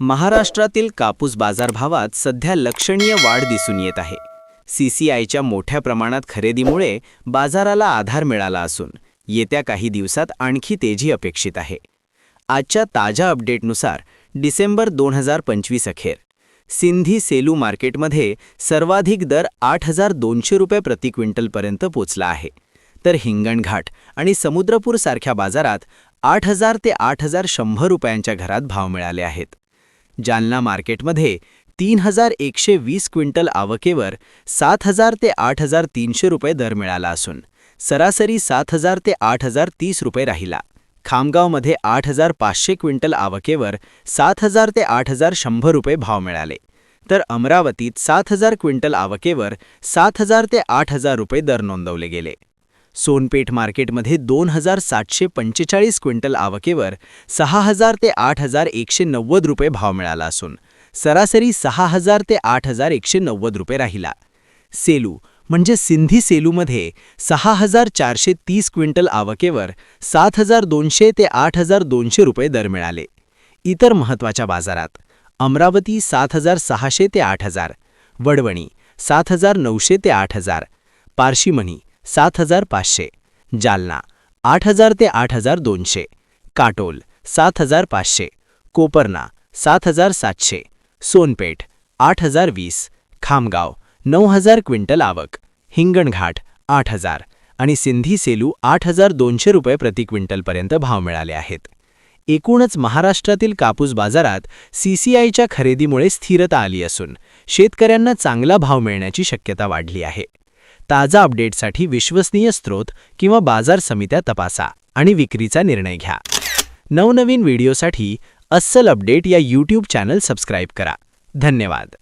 महाराष्ट्रातील कापूस बाजारभावात सध्या लक्षणीय वाढ दिसून येत आहे. सीसीआयच्या मोठ्या प्रमाणात खरेदीमुळे बाजाराला आधार मिळाला असून येत्या काही दिवसात आणखी तेजी अपेक्षित आहे. आजच्या ताज्या अपडेटनुसार डिसेंबर दोन हजार पंचवीस अखेर सिंधी सेलू मार्केटमध्ये सर्वाधिक दर आठ हजार दोनशे रुपये प्रति क्विंटलपर्यंत पोचला आहे. तर हिंगणघाट आणि समुद्रपूरसारख्या बाजारात आठ हजार ते आठ हजार शंभर रुपयांच्या घरात भाव मिळाले आहेत. जालना मार्केटमध्ये तीन हजार एकशे वीस क्विंटल आवकेवर सात हजार ते आठ हजार तीनशे रुपये दर मिळाला असून सरासरी सात हजार ते आठ हजार तीस रुपये राहिला. खामगावमध्ये आठ हजार पाचशे क्विंटल आवकेवर सात हजार ते आठ हजार शंभर रुपये भाव मिळाले. तर अमरावतीत सात हजार क्विंटल आवकेवर सात हजार ते आठ हजार रुपये दर नोंदवले गेले. सोनपेठ मार्केटमध्ये दोन हजार सातशे पंचेचाळीस क्विंटल आवकेवर सहा हजार ते आठ हजार एकशे नव्वद रुपये भाव मिळाला असून सरासरी सहा हजार ते आठ हजार एकशे नव्वद रुपये राहिला. सेलू म्हणजे सिंधी सेलूमध्ये सहा हजार चारशे तीस क्विंटल आवकेवर सात हजार दोनशे ते आठ हजार दोनशे रुपये दर मिळाले. इतर महत्त्वाच्या बाजारात अमरावती सात हजार सहाशे ते आठ हजार वडवणी सात हजार नऊशे ते आठ हजार पारशीमणी सात हजार पाचशे जालना आठ हजार ते आठ हजार दोनशे काटोल सात हजार पाचशे कोपरना सात हजार सातशे सोनपेठ आठ हजार वीस खामगाव नऊ हजार क्विंटल आवक हिंगणघाट आठ हजार आणि सिंधी सेलू आठ हजार दोनशे रुपये प्रति क्विंटलपर्यंत भाव मिळाले आहेत. एकूणच महाराष्ट्रातील कापूस बाजारात सीसीआयच्या खरेदीमुळे स्थिरता आली असून शेतकऱ्यांना चांगला भाव मिळण्याची शक्यता वाढली आहे. ताजा अपडेटसाठी विश्वसनीय स्रोत किंवा बाजार समित्या तपासा आणि विक्रीचा निर्णय घ्या. नवनवीन व्हिडिओसाठी अस्सल अपडेट या यूट्यूब चॅनल सबस्क्राईब करा. धन्यवाद.